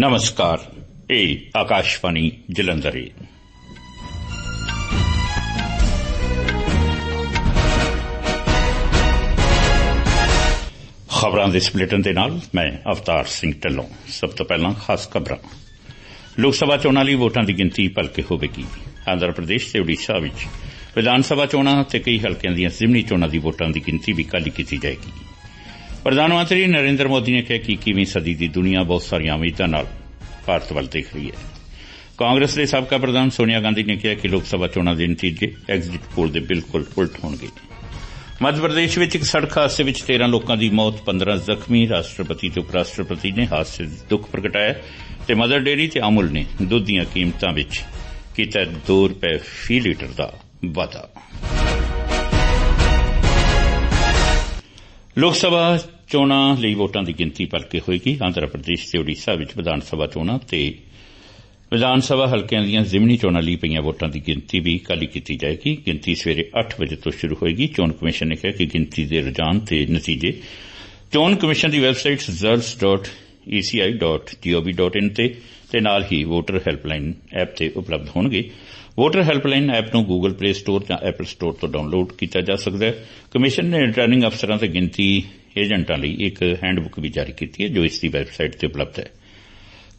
ਨਮਸਕਾਰ ਇਹ ਆਕਾਸ਼ਵਾਣੀ ਜਲੰਧਰ ਖਬਰਾਂ ਦੇ ਸਪਲੇਟਨ ਦੇ ਨਾਲ ਮੈਂ ਅਵਤਾਰ ਸਿੰਘ ਢੱਲੋਂ ਸਭ ਤੋਂ ਪਹਿਲਾਂ ਖਾਸ ਖਬਰਾਂ ਲੋਕ ਸਭਾ ਚੋਣਾਂ ਲਈ ਵੋਟਾਂ ਦੀ ਗਿਣਤੀ ਭਲਕੇ ਹੋਵੇਗੀ ਆਂਧਰਾ ਪ੍ਰਦੇਸ਼ ਤੇ ਓਡੀਸ਼ਾ ਵਿੱਚ ਵਿਧਾਨ ਸਭਾ ਚੋਣਾਂ ਤੇ ਕਈ ਹਲਕਿਆਂ ਦੀਆਂ ਜ਼ਿਮਨੀ ਚੋਣਾਂ ਦੀ ਵੋਟਾਂ ਦੀ ਗਿਣਤੀ ਵੀ ਕੱਲ੍ਹ ਕੀਤੀ ਜਾਏਗੀ ਪ੍ਰਧਾਨ ਮੰਤਰੀ ਨਰਿੰਦਰ ਮੋਦੀ ਨੇ ਕਿਹਾ ਕਿ 21ਵੀਂ ਸਦੀ ਦੀ ਦੁਨੀਆ ਬਹੁਤ ਸਾਰੀਆਂ ਉਮੀਦਾਂ ਨਾਲ ਭਾਰਤ ਵੱਲ ਦੇਖ ਰਹੀ ਹੈ। ਕਾਂਗਰਸ ਦੇ ਸਾਬਕਾ ਪ੍ਰਧਾਨ ਸੋਨੀਆ ਗਾਂਧੀ ਨੇ ਕਿਹਾ ਕਿ ਲੋਕ ਸਭਾ ਚੋਣਾਂ ਦੇ ਨਤੀਜੇ ਐਗਜ਼ਿਟ ਪੋਲ ਦੇ ਬਿਲਕੁਲ ਉਲਟ ਹੋਣਗੇ। ਮੱਧ ਪ੍ਰਦੇਸ਼ ਵਿੱਚ ਇੱਕ ਸੜਕ ਹਾਦਸੇ ਵਿੱਚ 13 ਲੋਕਾਂ ਦੀ ਮੌਤ 15 ਜ਼ਖਮੀ, ਰਾਸ਼ਟਰਪਤੀ ਤੇ ਉਪ ਰਾਸ਼ਟਰਪਤੀ ਨੇ ਹਾਦਸੇ ਦਾ ਦੁੱਖ ਪ੍ਰਗਟਾਇਆ ਤੇ ਮਦਰ ਡੇਅਰੀ ਤੇ ਅਮੁਲ ਨੇ ਦੁੱਧ ਦੀਆਂ ਕੀਮਤਾਂ ਵਿੱਚ ਕੀਤਾ 2 ਰੁਪਏ ਫੀ ਲੀਟਰ ਦਾ ਵਾਧਾ। ਲੋਕ ਸਭਾ ਚੋਣਾਂ ਲਈ ਵੋਟਾਂ ਦੀ ਗਿਣਤੀ ਭਲਕੇ ਹੋਏਗੀ। ਆਂਧਰਾ ਪ੍ਰਦੇਸ਼ ਤੇ ਓਡੀਸ਼ਾ ਵਿੱਚ ਵਿਧਾਨ ਸਭਾ ਚੋਣਾਂ ਤੇ ਵਿਧਾਨ ਸਭਾ ਹਲਕਿਆਂ ਦੀਆਂ ਜ਼ਿਮਨੀ ਚੋਣਾਂ ਲਈ ਪਈਆਂ ਵੋਟਾਂ ਦੀ ਗਿਣਤੀ ਵੀ ਕੱਲ੍ਹ ਕੀਤੀ ਜਾਏਗੀ। ਗਿਣਤੀ ਸਵੇਰੇ 8 ਵਜੇ ਤੋਂ ਸ਼ੁਰੂ ਹੋਏਗੀ। ਚੋਣ ਕਮਿਸ਼ਨ ਨੇ ਕਿਹਾ ਕਿ ਗਿਣਤੀ ਦੇ ਰੁਝਾਨ ਤੇ ਨਤੀਜੇ। ਚੋਣ ਕਮਿਸ਼ਨ ਦੀ ਵੈਬਸਾਈਟ results.eci.gov.in ਤੇ ਤੇ ਨਾਲ ਹੀ ਵੋਟਰ ਹੈਲਪਲਾਈਨ ਐਪ ਤੇ ਉਪਲਬਧ ਹੋਣਗੇ। ਵੋਟਰ ਹੈਲਪਲਾਈਨ ਐਪ ਨੂੰ ਗੂਗਲ ਪਲੇ ਸਟੋਰ ਜਾਂ ਐਪਲ ਸਟੋਰ ਤੋਂ ਡਾਊਨਲੋਡ ਕੀਤਾ ਜਾ ਸਕਦਾ ਹੈ। ਕਮਿਸ਼ਨ ਨੇ ਰਿਟਰਨਿੰਗ ਅਫਸਰਾਂ ਤੇ ਗਿਣਤੀ ਏਜੰਟਾਂ ਲਈ ਇੱਕ ਹੈਂਡਬੁੱਕ ਵੀ ਜਾਰੀ ਕੀਤੀ ਹੈ, ਜੋ ਇਸ ਦੀ ਵੈਬਸਾਈਟ ਤੇ ਉਪਲਬਧ ਹੈ।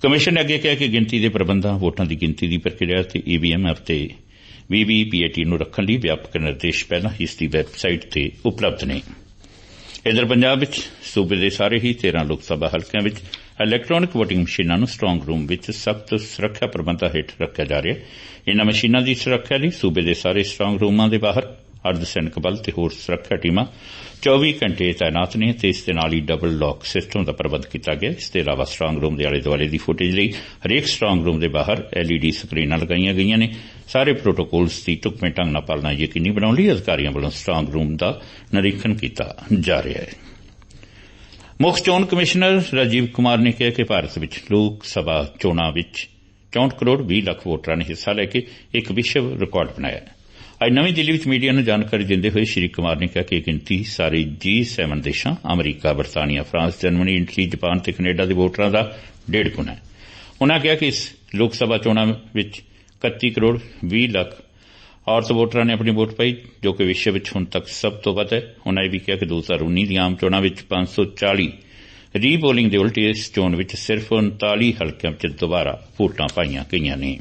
ਕਮਿਸ਼ਨ ਨੇ ਅੱਗੇ ਕਿਹਾ ਕਿ ਗਿਣਤੀ ਦੇ ਪ੍ਰਬੰਧਾਂ, ਵੋਟਾਂ ਦੀ ਗਿਣਤੀ ਦੀ ਪ੍ਰਕਿਰਿਆ ਤੇ ਈਵੀਐਮ ਅਤੇ ਵੀਵੀਪੀਏਟੀ ਨੂੰ ਰੱਖਣ ਲਈ ਵਿਆਪਕ ਨਿਰਦੇਸ਼ ਪਹਿਲਾਂ ਹੀ ਇਸ ਦੀ ਵੈਬਸਾਈਟ ਤੇ ਉਪਲਬਧ ਨੇ। ਇਧਰ ਪੰਜਾਬ ਵਿੱਚ ਸੂਬੇ ਦੇ ਸਾਰੇ ਹੀ 13 ਲੋਕ ਸਭਾ ਹਲਕਿਆਂ ਵਿੱਚ ਇਲੈਕਟ੍ਰੋਨਿਕ VOTING ਮਸ਼ੀਨਾਂ ਨੂੰ ਸਟਰੋਂਗ ਰੂਮ ਵਿੱਚ ਸਖਤ ਸੁਰੱਖਿਆ ਪ੍ਰਬੰਧਾਂ ਹੇਠ ਰੱਖਿਆ ਜਾ ਰਿਹਾ ਹੈ। ਇਨ੍ਹਾਂ ਮਸ਼ੀਨਾਂ ਦੀ ਸੁਰੱਖਿਆ ਲਈ ਸੂਬੇ ਦੇ ਸਾਰੇ ਸਟਰੋਂਗ ਰੂਮਾਂ ਦੇ ਬਾਹਰ ਅਰਧ ਸੈਨਿਕ ਬਲ ਤੇ ਹੋਰ ਸੁਰੱਖਿਆ ਟੀਮਾਂ 24 ਘੰਟੇ ਤਾਇਨਾਤ ਨੇ ਤੇ ਇਸ ਦੇ ਨਾਲ ਹੀ ਡਬਲ ਲੌਕ ਸਿਸਟਮ ਦਾ ਪ੍ਰਬੰਧ ਕੀਤਾ ਗਿਆ ਇਸ ਦੇ ਇਲਾਵਾ ਸਟਰੋਂਗ ਰੂਮ ਦੇ ਆਲੇ ਦੁਆਲੇ ਦੀ ਫੁਟੇਜ ਲਈ ਹਰੇਕ ਸਟਰੋਂਗ ਰੂਮ ਦੇ ਬਾਹਰ ਐਲਈਡੀ ਸਕਰੀਨਾਂ ਲਗਾਈਆਂ ਗਈਆਂ ਨੇ। ਸਾਰੇ ਪ੍ਰੋਟੋਕੋਲਸ ਦੀ ਢੁਕਵੇਂ ਢੰਗ ਨਾਲ ਪਾਲਣਾ ਯਕੀਨੀ ਬਣਾਉਣ ਲਈ ਅਧਿਕਾਰੀਆਂ ਵੱਲੋਂ ਸਟਰੋਂਗ ਰੂਮ ਦਾ ਨਿਰੀਖਣ ਕੀਤਾ ਜਾ ਰਿਹਾ ਹੈ। ਮੁੱਖ ਚੋਣ ਕਮਿਸ਼ਨਰ ਰਾਜੀਵ ਕੁਮਾਰ ਨੇ ਕਿਹਾ ਕਿ ਭਾਰਤ ਵਿੱਚ ਲੋਕ ਸਭਾ ਚੋਣਾਂ ਵਿੱਚ 64 ਕਰੋੜ 20 ਲੱਖ ਵੋਟਰਾਂ ਨੇ ਹਿੱਸਾ ਲੈ ਕੇ ਇੱਕ ਵਿਸ਼ਵ ਰਿਕਾਰਡ ਬਣਾਇਆ ਅੱਜ ਨਵੀਂ ਦਿੱਲੀ ਵਿੱਚ ਮੀਡੀਆ ਨੂੰ ਜਾਣਕਾਰੀ ਦਿੰਦੇ ਹੋਏ ਸ਼੍ਰੀ ਕੁਮਾਰ ਨੇ ਕਿਹਾ ਕਿ ਇਹ ਗਿਣਤੀ ਸਾਰੇ ਜੀ7 ਦੇਸ਼ਾਂ, ਅਮਰੀਕਾ, ਬਰਤਾਨੀਆ, ਫਰਾਂਸ, ਜਰਮਨੀ, ਇਟਲੀ, ਜਾਪਾਨ ਤੇ ਕੈਨੇਡਾ ਦੇ ਵੋਟਰਾਂ ਦਾ ਡੇਢ ਗੁਣਾ ਹੈ। ਉਨ੍ਹਾਂ ਕਿਹਾ ਕਿ ਇਸ ਲੋਕ ਸਭਾ ਚੋਣਾਂ ਵਿੱਚ 31 ਕਰੋੜ 20 ਲੱਖ ਔਰਤ ਵੋਟਰਾਂ ਨੇ ਆਪਣੀ ਵੋਟ ਪਾਈ, ਜੋ ਕਿ ਵਿਸ਼ਵ ਵਿੱਚ ਹੁਣ ਤੱਕ ਸਭ ਤੋਂ ਵੱਧ ਹੈ। ਉਨ੍ਹਾਂ ਇਹ ਵੀ ਕਿਹਾ ਕਿ 2019 ਦੀਆਂ ਆਮ ਚੋਣਾਂ ਵਿੱਚ 540 ਰੀਪੋਲਿੰਗ ਦੇ ਉਲਟ ਇਸ ਚੋਣ ਵਿੱਚ ਸਿਰਫ 39 ਹਲਕਿਆਂ ਵਿੱਚ ਦੁਬਾਰਾ ਵੋਟਾਂ ਪਾਈਆਂ ਗਈਆਂ ਨੇ।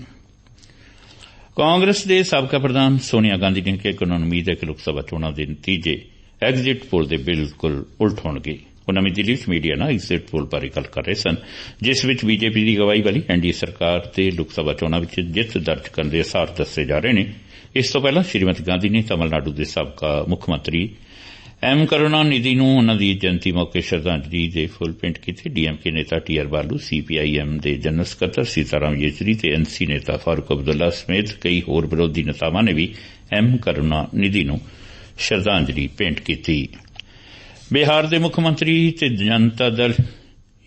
ਕਾਂਗਰਸ ਦੇ ਸਾਬਕਾ ਪ੍ਰਧਾਨ ਸੋਨੀਆ ਗਾਂਧੀ ਨੇ ਕਿਹਾ ਕਿ ਉਨ੍ਹਾਂ ਨੂੰ ਉਮੀਦ ਹੈ ਕਿ ਲੋਕ ਸਭਾ ਚੋਣਾਂ ਦੇ ਨਤੀਜੇ ਐਗਜ਼ਿਟ ਪੋਲ ਦੇ ਬਿਲਕੁਲ ਉਲਟ ਹੋਣਗੇ। ਉਹ ਨਵੀਂ ਦਿੱਲੀ ਵਿੱਚ ਮੀਡੀਆ ਨਾਲ ਐਗਜ਼ਿਟ ਪੋਲ ਬਾਰੇ ਗੱਲ ਕਰ ਰਹੇ ਸਨ, ਜਿਸ ਵਿੱਚ ਬੀਜੇਪੀ ਦੀ ਗਵਾਹੀ ਵਾਲੀ ਐਨਡੀਏ ਸਰਕਾਰ ਤੇ ਲੋਕ ਸਭਾ ਚੋਣਾਂ ਵਿੱਚ ਜਿੱਤ ਦਰਜ ਕਰਨ ਦੇ ਅਸਾਰ ਦੱਸੇ ਜਾ ਰਹੇ ਨੇ। ਇਸ ਤੋਂ ਪਹਿਲਾਂ ਸ਼੍ਰੀਮਤੀ ਗਾਂਧੀ ਨੇ ਤਮਿਲਨਾਡੂ ਦੇ ਸਾਬਕਾ ਮੁੱਖ ਮੰਤਰੀ ਐਮ ਕਰੁਣਾ ਨਿਧੀ ਨੂੰ ਉਨ੍ਹਾਂ ਦੀ ਜਯੰਤੀ ਮੌਕੇ ਸ਼ਰਧਾਂਜਲੀ ਦੇ ਫੁੱਲ ਪ੍ਰਿੰਟ ਕੀਤੇ। ਡੀਐਮਕੇ ਨੇਤਾ ਟੀਆਰ ਬਾਲੂ ਸੀਪੀਆਈਐਮ ਦੇ ਜਨਰਲ ਸਕੱਤਰ ਸੀਤਾਰਾਮ ਯੇਚਰੀ ਤੇ ਐਨਸੀ ਨੇਤਾ ਫਾਰੂਕ ਅਬਦੁੱਲਾ ਸਮੇਤ ਕਈ ਹੋਰ ਵਿਰੋਧੀ ਨੇਤਾਵਾਂ ਨੇ ਵੀ ਐਮ ਕਰੁਣਾ ਨਿਧੀ ਨੂੰ ਸ਼ਰਧਾਂਜਲੀ ਭੇਂਟ ਕੀਤੀ। ਬਿਹਾਰ ਦੇ ਮੁੱਖ ਮੰਤਰੀ ਤੇ ਜਨਤਾ ਦਲ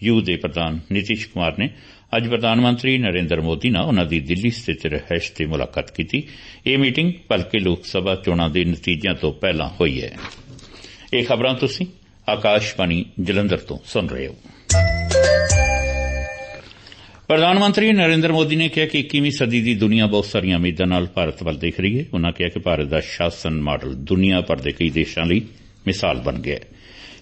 ਯੂ ਦੇ ਪ੍ਰਧਾਨ ਨਿਤਿਸ਼ ਕੁਮਾਰ ਨੇ ਅੱਜ ਪ੍ਰਧਾਨ ਮੰਤਰੀ ਨਰਿੰਦਰ ਮੋਦੀ ਨਾਲ ਉਨ੍ਹਾਂ ਦੀ ਦਿੱਲੀ ਸਥਿਤ ਰਹਿਸ਼ ਤੇ ਮੁਲਾਕਾਤ ਕੀਤੀ। ਇਹ ਮੀਟਿੰਗ ਭਲਕੇ ਲੋਕ ਸਭਾ ਚੋਣਾਂ ਦੇ ਨਤੀਜਿਆਂ ਤੋਂ ਪਹਿਲਾਂ ਹੋਈ ਹੈ। ਇਹ ਖਬਰਾਂ ਤੁਸੀਂ ਆਕਾਸ਼ਵਾਣੀ ਜਲੰਧਰ ਤੋਂ ਸੁਣ ਰਹੇ ਹੋ। ਪ੍ਰਧਾਨ ਮੰਤਰੀ ਨਰਿੰਦਰ ਮੋਦੀ ਨੇ ਕਿਹਾ ਕਿ 21ਵੀਂ ਸਦੀ ਦੀ ਦੁਨੀਆ ਬਹੁਤ ਸਾਰੀਆਂ ਉਮੀਦਾਂ ਨਾਲ ਭਾਰਤ ਵੱਲ ਦੇਖ ਰਹੀ ਹੈ। ਉਨ੍ਹਾਂ ਕਿਹਾ ਕਿ ਭਾਰਤ ਦਾ ਸ਼ਾਸਨ ਮਾਡਲ ਦੁਨੀਆ ਭਰ ਦੇ ਕਈ ਦੇਸ਼ਾਂ ਲਈ ਮਿਸਾਲ ਬਣ ਗਿਆ ਹੈ।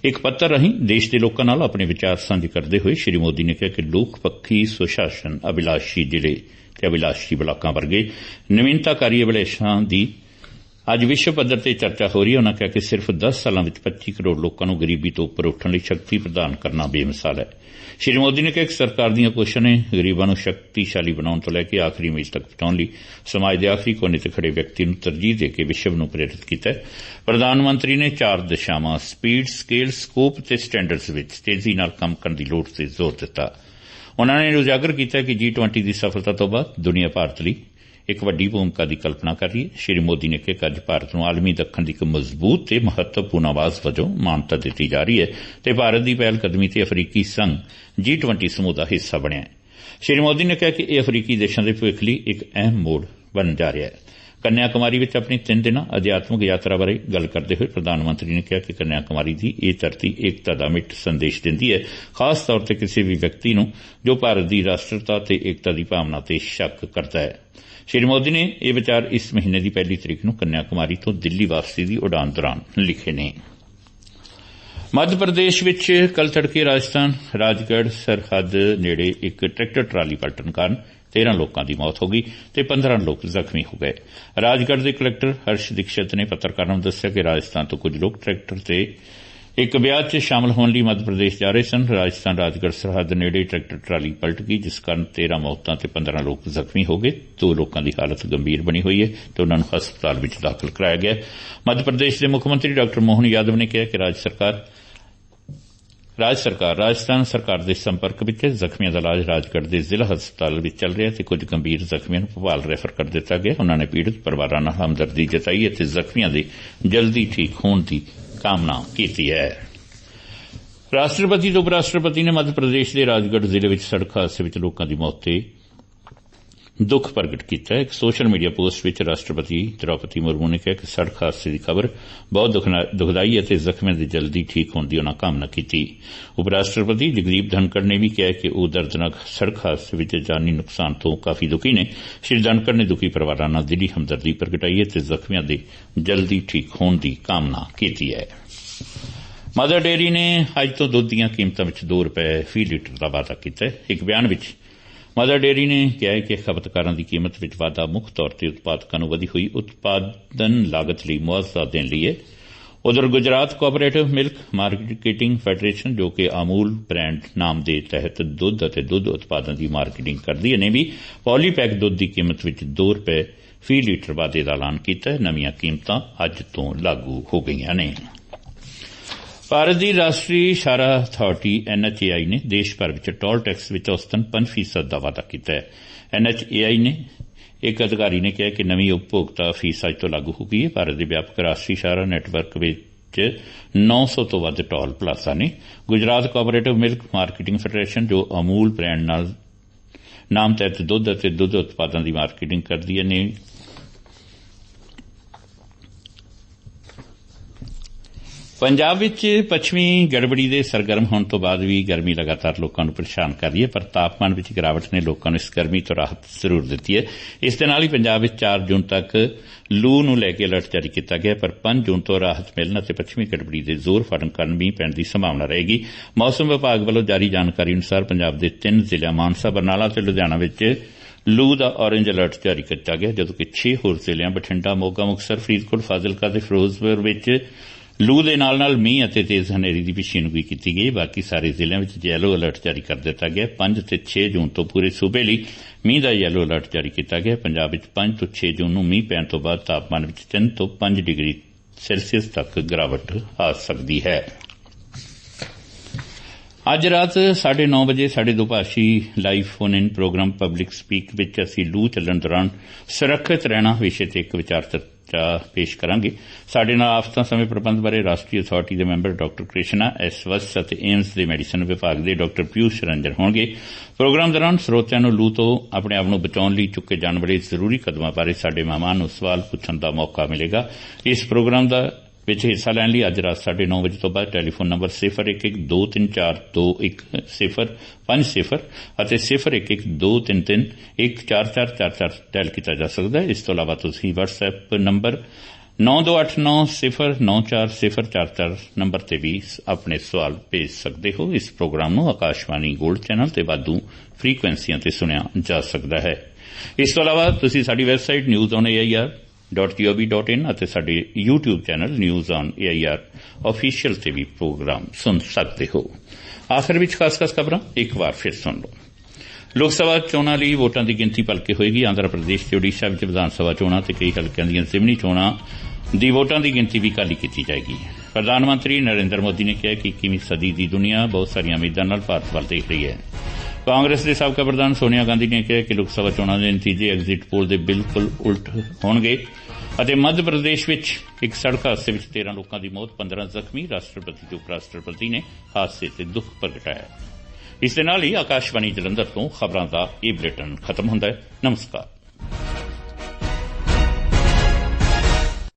ਇੱਕ ਪੱਤਰ ਰਾਹੀਂ ਦੇਸ਼ ਦੇ ਲੋਕਾਂ ਨਾਲ ਆਪਣੇ ਵਿਚਾਰ ਸਾਂਝੇ ਕਰਦੇ ਹੋਏ ਸ਼੍ਰੀ ਮੋਦੀ ਨੇ ਕਿਹਾ ਕਿ ਲੋਕ ਪੱਖੀ ਸੁਸ਼ਾਸਨ ਅਭਿਲਾਸ਼ੀ ਜ਼ਿਲ੍ਹੇ ਤੇ ਅਭਿਲਾਸ਼ੀ ਬਲਾਕਾਂ ਵਰਗੇ ਨਵੀਨਤਾਕਾਰੀ ਅਭਿਲਾਸ਼ਾਂ ਦੀ ਅੱਜ ਵਿਸ਼ਵ ਪੱਧਰ ਤੇ ਚਰਚਾ ਹੋ ਰਹੀ ਹੈ। ਉਨ੍ਹਾਂ ਕਿਹਾ ਕਿ ਸਿਰਫ 10 ਸਾਲਾਂ ਵਿੱਚ 25 ਕਰੋੜ ਲੋਕਾਂ ਨੂੰ ਗਰੀਬੀ ਤੋਂ ਉੱਪਰ ਉੱਠਣ ਲਈ ਸ਼ਕਤੀ ਪ੍ਰਦਾਨ ਕਰਨਾ ਬੇਮਿਸਾਲ ਹੈ। ਸ਼੍ਰੀ ਮੋਦੀ ਨੇ ਕਿਹਾ ਕਿ ਸਰਕਾਰ ਦੀਆਂ ਕੋਸ਼ਿਸ਼ਾਂ ਨੇ ਗਰੀਬਾਂ ਨੂੰ ਸ਼ਕਤੀਸ਼ਾਲੀ ਬਣਾਉਣ ਤੋਂ ਲੈ ਕੇ ਆਖਰੀ ਮੇਜ਼ ਤੱਕ ਪਹੁੰਚਾਉਣ ਲਈ ਸਮਾਜ ਦੇ ਆਖਰੀ ਕੋਨੇ ਤੇ ਖੜੇ ਵਿਅਕਤੀ ਨੂੰ ਤਰਜੀਹ ਦੇ ਕੇ ਵਿਸ਼ਵ ਨੂੰ ਪ੍ਰੇਰਿਤ ਕੀਤਾ ਹੈ। ਪ੍ਰਧਾਨ ਮੰਤਰੀ ਨੇ ਚਾਰ ਦਿਸ਼ਾਵਾਂ ਸਪੀਡ, ਸਕੇਲ, ਸਕੋਪ ਤੇ ਸਟੈਂਡਰਡਸ ਵਿੱਚ ਤੇਜ਼ੀ ਨਾਲ ਕੰਮ ਕਰਨ ਦੀ ਲੋੜ ਤੇ ਜ਼ੋਰ ਦਿੱਤਾ। ਉਨ੍ਹਾਂ ਨੇ ਉਜਾਗਰ ਕੀਤਾ ਕਿ ਜੀ20 ਦੀ ਸਫਲਤਾ ਤੋਂ ਬਾਅਦ ਦੁਨੀਆ ਭਾਰਤ ਲਈ ਇੱਕ ਵੱਡੀ ਭੂਮਿਕਾ ਦੀ ਕਲਪਨਾ ਕਰ ਰਹੀ ਹੈ ਸ਼੍ਰੀ ਮੋਦੀ ਨੇ ਕਿਹਾ ਕਿ ਅੱਜ ਭਾਰਤ ਨੂੰ ਆਲਮੀ ਦੱਖਣ ਦੀ ਇੱਕ ਮਜ਼ਬੂਤ ਤੇ ਮਹੱਤਵਪੂਰਨ ਆਵਾਜ਼ ਵਜੋਂ ਮਾਨਤਾ ਦਿੱਤੀ ਜਾ ਰਹੀ ਹੈ ਤੇ ਭਾਰਤ ਦੀ ਪਹਿਲ ਕਦਮੀ ਤੇ ਅਫਰੀਕੀ ਸੰਘ ਜੀ20 ਸਮੂਹ ਦਾ ਹਿੱਸਾ ਬਣਿਆ ਹੈ। ਸ਼੍ਰੀ ਮੋਦੀ ਨੇ ਕਿਹਾ ਕਿ ਇਹ ਅਫਰੀਕੀ ਦੇਸ਼ਾਂ ਦੇ ਭਵਿੱਖ ਲਈ ਇੱਕ ਅਹਿਮ ਮੋੜ ਬਣ ਜਾ ਰਿਹਾ ਹੈ। ਕੰਨਿਆ ਕੁਮਾਰੀ ਵਿੱਚ ਆਪਣੀ ਤਿੰਨ ਦਿਨਾਂ ਅਧਿਆਤਮਿਕ ਯਾਤਰਾ ਬਾਰੇ ਗੱਲ ਕਰਦੇ ਹੋਏ ਪ੍ਰਧਾਨ ਮੰਤਰੀ ਨੇ ਕਿਹਾ ਕਿ ਕੰਨਿਆ ਕੁਮਾਰੀ ਦੀ ਇਹ ਧਰਤੀ ਏਕਤਾ ਦਾ ਮਿੱਠ ਸੰਦੇਸ਼ ਦਿੰਦੀ ਹੈ, ਖਾਸ ਤੌਰ ਤੇ ਕਿਸੇ ਵੀ ਵਿਅਕਤੀ ਨੂੰ ਜੋ ਭਾਰਤ ਦੀ ਰਾਸ਼ਟਰਤਾ ਤੇ ਏਕਤਾ ਦੀ ਭਾਵਨਾ ਤੇ ਸ਼ੱਕ ਕਰਦਾ ਹੈ। ਸ਼੍ਰੀ ਮੋਦੀ ਨੇ ਇਹ ਵਿਚਾਰ ਇਸ ਮਹੀਨੇ ਦੀ ਪਹਿਲੀ ਤਰੀਕ ਨੂੰ ਕੰਨਿਆ ਕੁਮਾਰੀ ਤੋਂ ਦਿੱਲੀ ਵਾਪਸੀ ਦੀ ਉਡਾਨ ਦੌਰਾਨ ਲਿਖੇ ਨੇ। ਮੱਧ ਪ੍ਰਦੇਸ਼ ਵਿੱਚ ਕੱਲ ਤੜਕੇ ਰਾਜਸਥਾਨ, ਰਾਜਗੜ੍ਹ, ਸਰਹੱਦ ਨੇੜੇ ਇੱਕ ਟਰੈਕਟਰ ਟਰਾਲੀ ਪਲਟਣ ਕਾਰਨ 13 ਲੋਕਾਂ ਦੀ ਮੌਤ ਹੋ ਗਈ ਤੇ 15 ਲੋਕ ਜ਼ਖਮੀ ਹੋ ਗਏ। ਰਾਜਗੜ੍ਹ ਦੇ ਕਲੈਕਟਰ ਹਰਸ਼ ਦੀਕਸ਼ਤ ਨੇ ਪੱਤਰਕਾਰਾਂ ਨੂੰ ਦੱਸਿਆ ਕਿ ਰਾਜਸਥਾਨ ਤੋਂ ਕੁਝ ਲੋਕ ਟਰੈਕਟਰ ਤੇ ਇੱਕ ਵਿਆਹ 'ਚ ਸ਼ਾਮਲ ਹੋਣ ਲਈ ਮੱਧ ਪ੍ਰਦੇਸ਼ ਜਾ ਰਹੇ ਸਨ। ਰਾਜਸਥਾਨ ਰਾਜਗੜ੍ਹ ਸਰਹੱਦ ਨੇੜੇ ਟਰੈਕਟਰ ਟਰਾਲੀ ਪਲਟ ਗਈ, ਜਿਸ ਕਾਰਨ 13 ਮੌਤਾਂ ਤੇ 15 ਲੋਕ ਜ਼ਖਮੀ ਹੋ ਗਏ। ਦੋ ਲੋਕਾਂ ਦੀ ਹਾਲਤ ਗੰਭੀਰ ਬਣੀ ਹੋਈ ਹੈ ਤੇ ਉਹਨਾਂ ਨੂੰ ਹਸਪਤਾਲ ਵਿੱਚ ਦਾਖਲ ਕਰਾਇਆ ਗਿਆ। ਮੱਧ ਪ੍ਰਦੇਸ਼ ਦੇ ਮੁੱਖ ਮੰਤਰੀ ਡਾਕਟਰ ਮੋਹਨ ਯਾਦਵ ਨੇ ਕਿਹਾ ਕਿ ਰਾਜ ਸਰਕਾਰ ਰਾਜ ਸਰਕਾਰ, ਰਾਜਸਥਾਨ ਸਰਕਾਰ ਦੇ ਸੰਪਰਕ ਵਿੱਚ ਜ਼ਖਮੀਆਂ ਦਾ ਇਲਾਜ ਰਾਜਗੜ੍ਹ ਦੇ ਜ਼ਿਲ੍ਹਾ ਹਸਪਤਾਲ ਵਿੱਚ ਚੱਲ ਰਿਹਾ ਤੇ ਕੁਝ ਗੰਭੀਰ ਜ਼ਖਮੀਆਂ ਨੂੰ ਭੋਪਾਲ ਰੈਫਰ ਕਰ ਦਿੱਤਾ ਗਿਆ। ਉਹਨਾਂ ਨੇ ਪੀੜਤ ਪਰਿਵਾਰਾਂ ਨਾਲ ਹਮਦਰਦੀ ਜਤਾਈ ਅਤੇ ਜ਼ਖਮੀਆਂ ਦੇ ਜਲਦੀ ਠੀਕ ਹੋਣ ਦੀ ਕਾਮਨਾ ਕੀਤੀ ਹੈ। ਰਾਸ਼ਟਰਪਤੀ ਤੇ ਉਪ ਰਾਸ਼ਟਰਪਤੀ ਨੇ ਮੱਧ ਪ੍ਰਦੇਸ਼ ਦੇ ਰਾਜਗੜ੍ਹ ਜ਼ਿਲ੍ਹੇ ਵਿੱਚ ਸੜਕ ਹਾਦਸੇ ਵਿੱਚ ਲੋਕਾਂ ਦੀ ਮੌਤ ਤੇ ਦੁੱਖ ਪ੍ਰਗਟ ਕੀਤਾ। ਹੈ ਇੱਕ ਸੋਸ਼ਲ ਮੀਡੀਆ ਪੋਸਟ ਵਿੱਚ ਰਾਸ਼ਟਰਪਤੀ ਦ੍ਰੌਪਦੀ ਮੁਰਮੂ ਨੇ ਕਿਹਾ ਕਿ ਸੜਕ ਹਾਦਸੇ ਦੀ ਖਬਰ ਬਹੁਤ ਦੁਖਦਾਈ ਹੈ ਤੇ ਜ਼ਖਮੀਆਂ ਦੇ ਜਲਦੀ ਠੀਕ ਹੋਣ ਦੀ ਉਹਨਾਂ ਕਾਮਨਾ ਕੀਤੀ। ਉਪ ਰਾਸ਼ਟਰਪਤੀ ਜਗਦੀਪ ਧਨਕੜ ਨੇ ਵੀ ਕਿਹਾ ਕਿ ਉਹ ਦਰਦਨਾਕ ਸੜਕ ਹਾਦਸੇ ਵਿੱਚ ਜਾਨੀ ਨੁਕਸਾਨ ਤੋਂ ਕਾਫੀ ਦੁਖੀ ਨੇ। ਸ਼੍ਰੀ ਧਨਕੜ ਨੇ ਦੁਖੀ ਪਰਿਵਾਰਾਂ ਨਾਲ ਦਿਲੀ ਹਮਦਰਦੀ ਪ੍ਰਗਟਾਈ ਹੈ ਤੇ ਜ਼ਖਮੀਆਂ ਦੇ ਜਲਦੀ ਠੀਕ ਹੋਣ ਦੀ ਕਾਮਨਾ ਕੀਤੀ ਹੈ। ਮਦਰ ਡੇਅਰੀ ਨੇ ਅੱਜ ਤੋਂ ਦੁੱਧ ਦੀਆਂ ਕੀਮਤਾਂ ਵਿੱਚ 2 ਰੁਪਏ ਫੀ ਲੀਟਰ ਦਾ ਵਾਅਦਾ ਕੀਤਾ ਹੈ। ਇੱਕ ਬਿਆਨ ਵਿੱਚ ਮਦਰ ਡੇਅਰੀ ਨੇ ਕਿਹਾ ਕਿ ਖਪਤਕਾਰਾਂ ਦੀ ਕੀਮਤ ਵਿੱਚ ਵਾਧਾ ਮੁੱਖ ਤੌਰ ਤੇ ਉਤਪਾਦਕਾਂ ਨੂੰ ਵਧੀ ਹੋਈ ਉਤਪਾਦਨ ਲਾਗਤ ਲਈ ਮੁਆਵਜ਼ਾ ਦੇਣ ਲਈ ਹੈ। ਉਧਰ Gujarat Cooperative Milk Marketing Federation ਜੋ ਕਿ ਅਮੂਲ ਬ੍ਰਾਂਡ ਨਾਮ ਦੇ ਤਹਿਤ ਦੁੱਧ ਅਤੇ ਦੁੱਧ ਉਤਪਾਦਨ ਦੀ ਮਾਰਕੀਟਿੰਗ ਕਰਦੀ ਹੈ, ਨੇ ਵੀ ਪੌਲੀਪੈਕ ਦੁੱਧ ਦੀ ਕੀਮਤ ਵਿੱਚ 2 ਰੁਪਏ ਫੀ ਲੀਟਰ ਵਾਧੇ ਦਾ ਐਲਾਨ ਕੀਤਾ ਹੈ। ਨਵੀਆਂ ਕੀਮਤਾਂ ਅੱਜ ਤੋਂ ਲਾਗੂ ਹੋ ਗਈਆਂ ਨੇ। ਭਾਰਤ ਦੀ ਰਾਸ਼ਟਰੀ ਸ਼ਾਰਾ ਅਥਾਰਟੀ ਐਨਐਚਏਆਈ ਨੇ ਦੇਸ਼ ਭਰ ਵਿੱਚ ਟੋਲ ਟੈਕਸ ਵਿੱਚ ਔਸਤਨ 5% ਦਾ ਵਾਧਾ ਕੀਤਾ ਹੈ। ਐਨਐਚਏਆਈ ਨੇ ਇੱਕ ਅਧਿਕਾਰੀ ਨੇ ਕਿਹਾ ਕਿ ਨਵੀਂ ਉਪਭੋਗਤਾ ਫੀਸ ਅੱਜ ਤੋਂ ਲਾਗੂ ਹੋ ਗਈ ਹੈ। ਭਾਰਤ ਦੇ ਵਿਆਪਕ ਰਾਸ਼ਟਰੀ ਸ਼ਾਰਾ ਨੈਟਵਰਕ ਵਿੱਚ 900 ਤੋਂ ਵੱਧ ਟੋਲ ਪਲਾਜ਼ਾ ਨੇ Gujarat Cooperative Milk Marketing Federation, ਜੋ ਅਮੂਲ ਬ੍ਰਾਂਡ ਨਾਲ ਨਾਮ ਤਹਿਤ ਦੁੱਧ ਅਤੇ ਦੁੱਧ ਉਤਪਾਦਾਂ ਦੀ ਮਾਰਕੀਟਿੰਗ ਕਰਦੀ ਹੈ, ਨੇ ਪੰਜਾਬ ਵਿੱਚ ਪੱਛਮੀ ਗੜਬੜੀ ਦੇ ਸਰਗਰਮ ਹੋਣ ਤੋਂ ਬਾਅਦ ਵੀ ਗਰਮੀ ਲਗਾਤਾਰ ਲੋਕਾਂ ਨੂੰ ਪਰੇਸ਼ਾਨ ਕਰ ਰਹੀ ਹੈ, ਪਰ ਤਾਪਮਾਨ ਵਿੱਚ ਗਿਰਾਵਟ ਨੇ ਲੋਕਾਂ ਨੂੰ ਇਸ ਗਰਮੀ ਤੋਂ ਰਾਹਤ ਜ਼ਰੂਰ ਦਿੱਤੀ ਹੈ। ਇਸ ਦੇ ਨਾਲ ਹੀ ਪੰਜਾਬ ਵਿੱਚ 4 ਜੂਨ ਤੱਕ ਲੂ ਨੂੰ ਲੈ ਕੇ ਅਲਰਟ ਜਾਰੀ ਕੀਤਾ ਗਿਆ ਪਰ 5 ਜੂਨ ਤੋਂ ਰਾਹਤ ਮਿਲਣ ਅਤੇ ਪੱਛਮੀ ਗੜਬੜੀ ਦੇ ਜ਼ੋਰ ਫੜਨ ਕਾਰਨ ਮੀਂਹ ਪੈਣ ਦੀ ਸੰਭਾਵਨਾ ਰਹੇਗੀ। ਮੌਸਮ ਵਿਭਾਗ ਵੱਲੋਂ ਜਾਰੀ ਜਾਣਕਾਰੀ ਅਨੁਸਾਰ ਪੰਜਾਬ ਦੇ ਤਿੰਨ ਜ਼ਿਲ੍ਹਿਆਂ ਮਾਨਸਾ, ਬਰਨਾਲਾ ਤੇ ਲੁਧਿਆਣਾ ਵਿੱਚ ਲੂ ਦਾ ਔਰੇਂਜ ਅਲਰਟ ਜਾਰੀ ਕੀਤਾ ਗਿਆ, ਜਦੋਂ ਕਿ 6 ਹੋਰ ਜ਼ਿਲ੍ਹਿਆਂ ਬਠਿੰਡਾ, ਮੋਗਾ, ਮੁਕਤਸਰ, ਫਰੀਦਕੋਟ, ਫਾਜ਼ਿਲਕਾ ਤੇ ਫਿਰੋਜ਼ਪੁਰ ਵਿੱਚ ਲੂ ਦੇ ਨਾਲ ਨਾਲ ਮੀਂਹ ਅਤੇ ਤੇਜ਼ ਹਨੇਰੀ ਦੀ ਪੇਸ਼ੀਨਗੋਈ ਕੀਤੀ ਗਈ। ਬਾਕੀ ਸਾਰੇ ਜ਼ਿਲ੍ਹਿਆਂ ਵਿੱਚ ਯੈਲੋ ਅਲਰਟ ਜਾਰੀ ਕਰ ਦਿੱਤਾ ਗਿਆ। 5 ਤੇ 6 ਜੂਨ ਤੋਂ ਪੂਰੇ ਸੂਬੇ ਲਈ ਮੀਂਹ ਦਾ ਯੈਲੋ ਅਲਰਟ ਜਾਰੀ ਕੀਤਾ ਗਿਆ। ਪੰਜਾਬ ਵਿੱਚ 5 ਤੋਂ 6 ਜੂਨ ਨੂੰ ਮੀਂਹ ਪੈਣ ਤੋਂ ਬਾਅਦ ਤਾਪਮਾਨ ਵਿੱਚ 3 ਤੋਂ 5 ਡਿਗਰੀ ਸੈਲਸੀਅਸ ਤੱਕ ਗਿਰਾਵਟ ਆ ਸਕਦੀ ਹੈ। ਅੱਜ ਰਾਤ 9:30 ਵਜੇ ਸਾਡੇ ਦੋਭਾਸ਼ੀ live phone in programme public speak ਵਿੱਚ ਅਸੀਂ ਲੂ ਚੱਲਣ ਦੌਰਾਨ ਸੁਰੱਖਿਅਤ ਰਹਿਣਾ ਵਿਸ਼ੇ ਤੇ ਇੱਕ ਵਿਚਾਰ ਪੇਸ਼ ਕਰਾਂਗੇ। ਸਾਡੇ ਨਾਲ ਆਫਤਾਂ ਸਮੇਂ ਪ੍ਰਬੰਧ ਬਾਰੇ ਰਾਸ਼ਟਰੀ ਅਥਾਰਟੀ ਦੇ ਮੈਂਬਰ ਡਾਕਟਰ ਕ੍ਰਿਸ਼ਨਾ ਐਸ ਵਸ ਅਤੇ ਏਮਸ ਦੇ ਮੈਡੀਸਨ ਵਿਭਾਗ ਦੇ ਡਾਕਟਰ ਪਿਊਸ਼ ਰੰਜਨ ਹੋਣਗੇ। ਪ੍ਰੋਗਰਾਮ ਦੌਰਾਨ ਸਰੋਤਿਆਂ ਨੂੰ ਲੂ ਤੋਂ ਆਪਣੇ ਆਪ ਨੂੰ ਬਚਾਉਣ ਲਈ ਚੁੱਕੇ ਜਾਣ ਵਾਲੇ ਜ਼ਰੂਰੀ ਕਦਮਾਂ ਬਾਰੇ ਸਾਡੇ ਮਹਿਮਾਨ ਨੂੰ ਸਵਾਲ ਪੁੱਛਣ ਦਾ ਮੌਕਾ ਮਿਲੇਗਾ। ਇਸ ਪ੍ਰੋਗਰਾਮ ਦਾ ਵਿੱਚ ਹਿੱਸਾ ਲੈਣ ਲਈ ਅੱਜ ਰਾਤ 9:30 ਵਜੇ ਤੋਂ ਬਾਅਦ ਟੈਲੀਫੋਨ ਨੰਬਰ 0112342150 ਅਤੇ 011233144444 ਡਾਇਲ ਕੀਤਾ ਜਾ ਸਕਦਾ ਹੈ। ਇਸ ਤੋਂ ਇਲਾਵਾ ਤੁਸੀਂ WhatsApp ਨੰਬਰ 9289094044 ਨੰਬਰ ਤੇ ਵੀ ਆਪਣੇ ਸਵਾਲ ਭੇਜ ਸਕਦੇ ਹੋ। ਇਸ ਪ੍ਰੋਗਰਾਮ ਨੂੰ ਆਕਾਸ਼ਵਾਣੀ ਗੋਲਡ ਚੈਨਲ ਤੇ ਵਾਧੂ ਫ੍ਰੀਕੁਐਂਸੀਆਂ ਤੇ ਸੁਣਿਆ ਜਾ ਸਕਦਾ ਹੈ। ਇਸ ਤੋਂ ਇਲਾਵਾ ਤੁਸੀਂ ਸਾਡੀ ਵੈਬਸਾਈਟ news.air.gov.in ਅਤੇ ਸਾਡੇ YouTube channel news on AIR official ਤੇ ਵੀ ਪ੍ਰੋਗਰਾਮ ਸੁਣ ਸਕਦੇ ਹੋ। ਆਖਰ ਵਿੱਚ ਖਾਸ-ਖਾਸ ਖਬਰਾਂ ਇੱਕ ਵਾਰ ਫਿਰ ਸੁਣ ਲਓ। ਲੋਕ ਸਭਾ ਚੋਣਾਂ ਲਈ ਵੋਟਾਂ ਦੀ ਗਿਣਤੀ ਭਲਕੇ ਹੋਏਗੀ ਆਂਧਰਾ ਪ੍ਰਦੇਸ਼ ਤੇ ਓਡੀਸ਼ਾ ਵਿੱਚ ਵਿਧਾਨ ਸਭਾ ਚੋਣਾਂ ਤੇ ਕਈ ਹਲਕਿਆਂ ਦੀਆਂ ਜ਼ਿਮਨੀ ਚੋਣਾਂ ਦੀ ਵੋਟਾਂ ਦੀ ਗਿਣਤੀ ਵੀ ਕੱਲ੍ਹ ਕੀਤੀ ਜਾਏਗੀ। ਪ੍ਰਧਾਨ ਮੰਤਰੀ ਨਰਿੰਦਰ ਮੋਦੀ ਨੇ ਕਿਹਾ ਕਿ 21ਵੀਂ ਸਦੀ ਦੀ ਦੁਨੀਆ ਬਹੁਤ ਸਾਰੀਆਂ ਉਮੀਦਾਂ ਨਾਲ ਭਾਰਤ ਵੱਲ ਦੇਖ ਰਹੀ ਹੈ। ਕਾਂਗਰਸ ਦੇ ਸਾਬਕਾ ਪ੍ਰਧਾਨ ਸੋਨੀਆ ਗਾਂਧੀ ਨੇ ਕਿਹਾ ਕਿ ਲੋਕ ਸਭਾ ਚੋਣਾਂ ਦੇ ਨਤੀਜੇ ਐਗਜ਼ਿਟ ਪੋਲ ਦੇ ਬਿਲਕੁਲ ਉਲਟ ਹੋਣਗੇ ਅਤੇ ਮੱਧ ਪ੍ਰਦੇਸ਼ ਵਿੱਚ ਇੱਕ ਸੜਕ ਹਾਦਸੇ ਵਿੱਚ 13 ਲੋਕਾਂ ਦੀ ਮੌਤ 15 ਜ਼ਖਮੀ, ਰਾਸ਼ਟਰਪਤੀ ਤੇ ਉਪ ਰਾਸ਼ਟਰਪਤੀ ਨੇ ਹਾਦਸੇ ਤੇ ਦੁੱਖ ਪ੍ਰਗਟਾਇਆ। ਇਸ ਦੇ ਨਾਲ ਹੀ ਆਕਾਸ਼ਵਾਣੀ ਜਲੰਧਰ ਤੋਂ ਖਬਰਾਂ ਦਾ ਇਹ ਬੁਲੇਟਿਨ ਖਤਮ ਹੁੰਦਾ ਹੈ। ਨਮਸਕਾਰ।